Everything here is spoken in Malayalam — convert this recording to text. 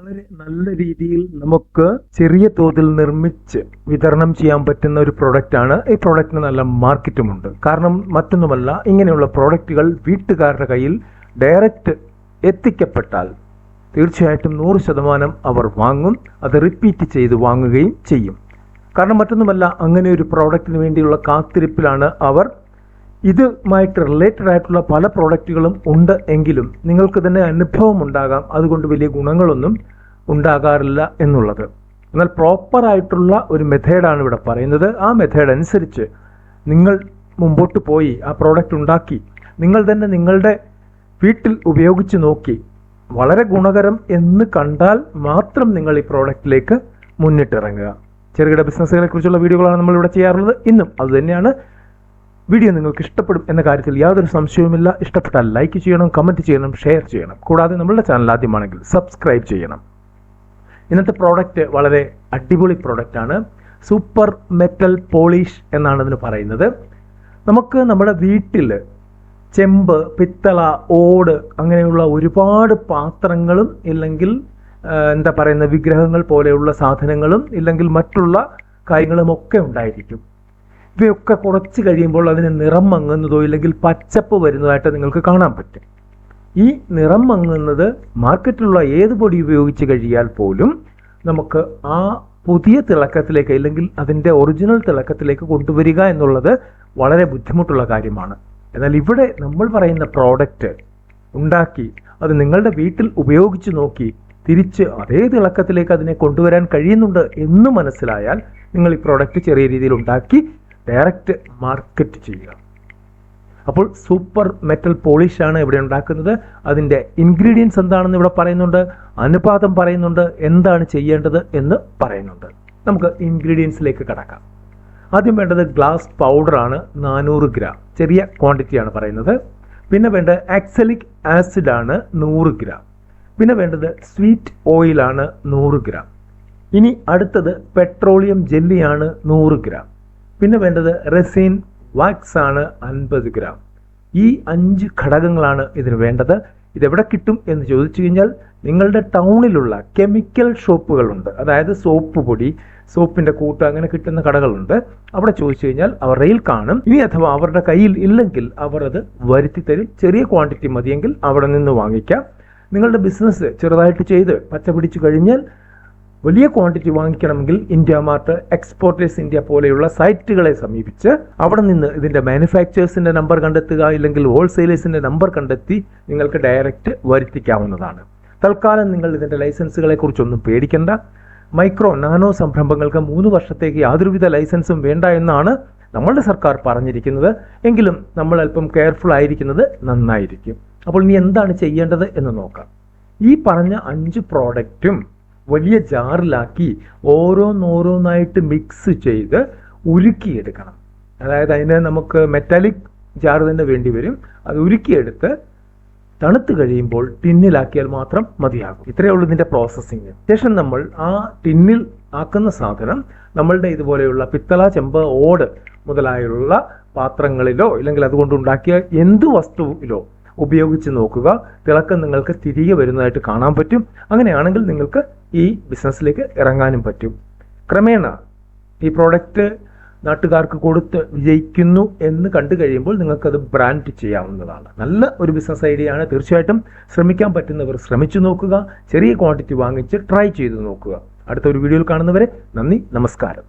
വളരെ നല്ല രീതിയിൽ നമുക്ക് ചെറിയ തോതിൽ നിർമ്മിച്ച് വിതരണം ചെയ്യാൻ പറ്റുന്ന ഒരു പ്രോഡക്റ്റാണ് ഈ പ്രോഡക്റ്റിന് നല്ല മാർക്കറ്റുമുണ്ട് കാരണം മറ്റൊന്നുമല്ല ഇങ്ങനെയുള്ള പ്രോഡക്റ്റുകൾ വീട്ടുകാരുടെ കയ്യിൽ ഡയറക്റ്റ് എത്തിക്കപ്പെട്ടാൽ തീർച്ചയായിട്ടും നൂറ് ശതമാനം അവർ വാങ്ങും അത് റിപ്പീറ്റ് ചെയ്ത് വാങ്ങുകയും ചെയ്യും. കാരണം മറ്റൊന്നുമല്ല അങ്ങനെ ഒരു പ്രോഡക്റ്റിന് വേണ്ടിയുള്ള കാത്തിരിപ്പിലാണ് അവർ ഇതുമായിട്ട് റിലേറ്റഡ് ആയിട്ടുള്ള പല പ്രോഡക്റ്റുകളും ഉണ്ട് എങ്കിലും നിങ്ങൾക്ക് തന്നെ അനുഭവം ഉണ്ടാകാം. അതുകൊണ്ട് വലിയ ഗുണങ്ങളൊന്നും ഉണ്ടാകാറില്ല എന്നുള്ളത്. എന്നാൽ പ്രോപ്പർ ആയിട്ടുള്ള ഒരു മെത്തേഡാണ് ഇവിടെ പറയുന്നത്. ആ മെത്തേഡ് അനുസരിച്ച് നിങ്ങൾ മുമ്പോട്ട് പോയി ആ പ്രോഡക്റ്റ് ഉണ്ടാക്കി. നിങ്ങൾ തന്നെ നിങ്ങളുടെ വീട്ടിൽ ഉപയോഗിച്ച് നോക്കി. വളരെ ഗുണകരം എന്ന് കണ്ടാൽ മാത്രം നിങ്ങൾ ഈ പ്രോഡക്റ്റിലേക്ക് മുന്നിട്ടിറങ്ങുക. ചെറുകിട ബിസിനസ്സുകളെ കുറിച്ചുള്ള വീഡിയോകളാണ് നമ്മൾ ഇവിടെ ചെയ്യാറുള്ളത്. ഇന്നും അതുതന്നെയാണ് വീഡിയോ നിങ്ങൾക്ക് ഇഷ്ടപ്പെടും എന്ന കാര്യത്തിൽ യാതൊരു സംശയവുമില്ല. ഇഷ്ടപ്പെട്ടാൽ ലൈക്ക് ചെയ്യണം കമന്റ് ചെയ്യണം ഷെയർ ചെയ്യണം. കൂടാതെ നമ്മളുടെ ചാനൽ ആദ്യമാണെങ്കിൽ സബ്സ്ക്രൈബ് ചെയ്യണം. ഇന്നത്തെ പ്രോഡക്റ്റ് വളരെ അടിപൊളി പ്രോഡക്റ്റാണ് സൂപ്പർ മെറ്റൽ പോളിഷ് എന്നാണ് ഇതിന് പറയുന്നത്. നമുക്ക് നമ്മുടെ വീട്ടിൽ ചെമ്പ് പിത്തള ഓട് അങ്ങനെയുള്ള ഒരുപാട് പാത്രങ്ങളും ഇല്ലെങ്കിൽ എന്താ പറയുന്ന വിഗ്രഹങ്ങൾ പോലെയുള്ള സാധനങ്ങളും ഇല്ലെങ്കിൽ മറ്റുള്ള കാര്യങ്ങളും ഒക്കെ ഉണ്ടായിരിക്കും. ഇവയൊക്കെ കുറച്ച് കഴിയുമ്പോൾ അതിന് നിറം മങ്ങുന്നതോ ഇല്ലെങ്കിൽ പച്ചപ്പ് വരുന്നതായിട്ട് നിങ്ങൾക്ക് കാണാൻ പറ്റും. ഈ നിറം മങ്ങുന്നത് മാർക്കറ്റിലുള്ള ഏത് പൊടി ഉപയോഗിച്ച് കഴിയാൽ പോലും നമുക്ക് ആ പുതിയ തിളക്കത്തിലേക്ക് അല്ലെങ്കിൽ അതിന്റെ ഒറിജിനൽ തിളക്കത്തിലേക്ക് കൊണ്ടുവരിക എന്നുള്ളത് വളരെ ബുദ്ധിമുട്ടുള്ള കാര്യമാണ്. എന്നാൽ ഇവിടെ നമ്മൾ പറയുന്ന പ്രോഡക്റ്റ് ഉണ്ടാക്കി അത് നിങ്ങളുടെ വീട്ടിൽ ഉപയോഗിച്ച് നോക്കി തിരിച്ച് അതേ തിളക്കത്തിലേക്ക് അതിനെ കൊണ്ടുവരാൻ കഴിയുന്നുണ്ട് എന്ന് മനസ്സിലായാൽ നിങ്ങൾ ഈ പ്രോഡക്റ്റ് ചെറിയ രീതിയിൽ ഉണ്ടാക്കി ഡയറക്റ്റ് മാർക്കറ്റ് ചെയ്യുക. അപ്പോൾ സൂപ്പർ മെറ്റൽ പോളിഷ് ആണ് ഇവിടെ ഉണ്ടാക്കുന്നത്. അതിന്റെ ഇൻഗ്രീഡിയൻസ് എന്താണെന്ന് ഇവിടെ പറയുന്നുണ്ട്. അനുപാതം പറയുന്നുണ്ട്. എന്താണ് ചെയ്യേണ്ടത് എന്ന് പറയുന്നുണ്ട്. നമുക്ക് ഇൻഗ്രീഡിയൻസിലേക്ക് കടക്കാം. ആദ്യം വേണ്ടത് ഗ്ലാസ് പൗഡറാണ്. നാനൂറ് ഗ്രാം. ചെറിയ ക്വാണ്ടിറ്റിയാണ് പറയുന്നത്. പിന്നെ വേണ്ടത് ആക്സലിക് ആസിഡാണ് നൂറ് ഗ്രാം. പിന്നെ വേണ്ടത് സ്വീറ്റ് ഓയിലാണ് നൂറ് ഗ്രാം. ഇനി അടുത്തത് പെട്രോളിയം ജെല്ലിയാണ് നൂറ് ഗ്രാം. പിന്നെ വേണ്ടത് റെസിൻ വാക്സ് ആണ് അൻപത് ഗ്രാം ഈ അഞ്ച് ഘടകങ്ങളാണ് ഇതിന് വേണ്ടത്. ഇതെവിടെ കിട്ടും എന്ന് ചോദിച്ചു കഴിഞ്ഞാൽ നിങ്ങളുടെ ടൗണിലുള്ള കെമിക്കൽ ഷോപ്പുകളുണ്ട് അതായത് സോപ്പ് പൊടി സോപ്പിന്റെ കൂട്ട് അങ്ങനെ കിട്ടുന്ന കടകളുണ്ട്. അവിടെ ചോദിച്ചു കഴിഞ്ഞാൽ അവർ റെയിൽ കാണും. ഇനി അഥവാ അവരുടെ കയ്യിൽ ഇല്ലെങ്കിൽ അവർ അത് വരുത്തി തരും. ചെറിയ ക്വാണ്ടിറ്റി മതിയെങ്കിൽ അവിടെ നിന്ന് വാങ്ങിക്കാം. നിങ്ങളുടെ ബിസിനസ് ചെറുതായിട്ട് ചെയ്ത് പച്ച പിടിച്ചു കഴിഞ്ഞാൽ വലിയ ക്വാണ്ടിറ്റി വാങ്ങിക്കണമെങ്കിൽ ഇന്ത്യ മാർട്ട് എക്സ്പോർട്ടേഴ്സ് ഇന്ത്യ പോലെയുള്ള സൈറ്റുകളെ സമീപിച്ച് അവിടെ നിന്ന് ഇതിന്റെ മാനുഫാക്ചേഴ്സിന്റെ നമ്പർ കണ്ടെത്തുക ഇല്ലെങ്കിൽ ഹോൾസെയിലേഴ്സിന്റെ നമ്പർ കണ്ടെത്തി നിങ്ങൾക്ക് ഡയറക്റ്റ് വരുത്തിക്കാവുന്നതാണ്. തൽക്കാലം നിങ്ങൾ ഇതിന്റെ ലൈസൻസുകളെ കുറിച്ചൊന്നും പേടിക്കേണ്ട. മൈക്രോ നാനോ സംരംഭങ്ങൾക്ക് മൂന്ന് വർഷത്തേക്ക് യാതൊരുവിധ ലൈസൻസും വേണ്ട എന്നാണ് നമ്മളുടെ സർക്കാർ പറഞ്ഞിരിക്കുന്നത്. എങ്കിലും നമ്മൾ അല്പം കെയർഫുൾ ആയിരിക്കുന്നത് നന്നായിരിക്കും. അപ്പോൾ നീ എന്താണ് ചെയ്യേണ്ടത് എന്ന് നോക്കാം. ഈ പറഞ്ഞ അഞ്ച് പ്രോഡക്റ്റും വലിയ ജാറിലാക്കി ഓരോന്നോരോന്നായിട്ട് മിക്സ് ചെയ്ത് ഉരുക്കിയെടുക്കണം. അതായത് അതിനെ നമുക്ക് മെറ്റാലിക് ജാർ തന്നെ വേണ്ടി വരും. അത് ഉരുക്കിയെടുത്ത് തണുത്ത് കഴിയുമ്പോൾ ടിന്നിലാക്കിയാൽ മാത്രം മതിയാകും. ഇത്രയേ ഉള്ളൂ ഇതിന്റെ പ്രോസസ്സിങ് ശേഷം നമ്മൾ ആ ടിന്നിൽ ആക്കുന്ന സാധനം നമ്മളുടെ ഇതുപോലെയുള്ള പിത്തള ചെമ്പ് ഓട് മുതലായുള്ള പാത്രങ്ങളിലോ ഇല്ലെങ്കിൽ അതുകൊണ്ടുണ്ടാക്കിയ എന്ത് വസ്തുവിലോ ഉപയോഗിച്ച് നോക്കുക. തിളക്കം നിങ്ങൾക്ക് തിരികെ വരുന്നതായിട്ട് കാണാൻ പറ്റും. അങ്ങനെയാണെങ്കിൽ നിങ്ങൾക്ക് ഈ ബിസിനസ്സിലേക്ക് ഇറങ്ങാനും പറ്റും. ക്രമേണ ഈ പ്രോഡക്റ്റ് നാട്ടുകാർക്ക് കൊടുത്ത് വിജയിക്കുന്നു എന്ന് കണ്ടു കഴിയുമ്പോൾ നിങ്ങൾക്കത് ബ്രാൻഡ് ചെയ്യാവുന്നതാണ്. നല്ല ഒരു ബിസിനസ് ഐഡിയ ആണ്. തീർച്ചയായിട്ടും ശ്രമിക്കാൻ പറ്റുന്നവർ ശ്രമിച്ചു നോക്കുക. ചെറിയ ക്വാണ്ടിറ്റി വാങ്ങിച്ച് ട്രൈ ചെയ്ത് നോക്കുക. അടുത്ത ഒരു വീഡിയോയിൽ കാണുന്നവരെ നന്ദി നമസ്കാരം.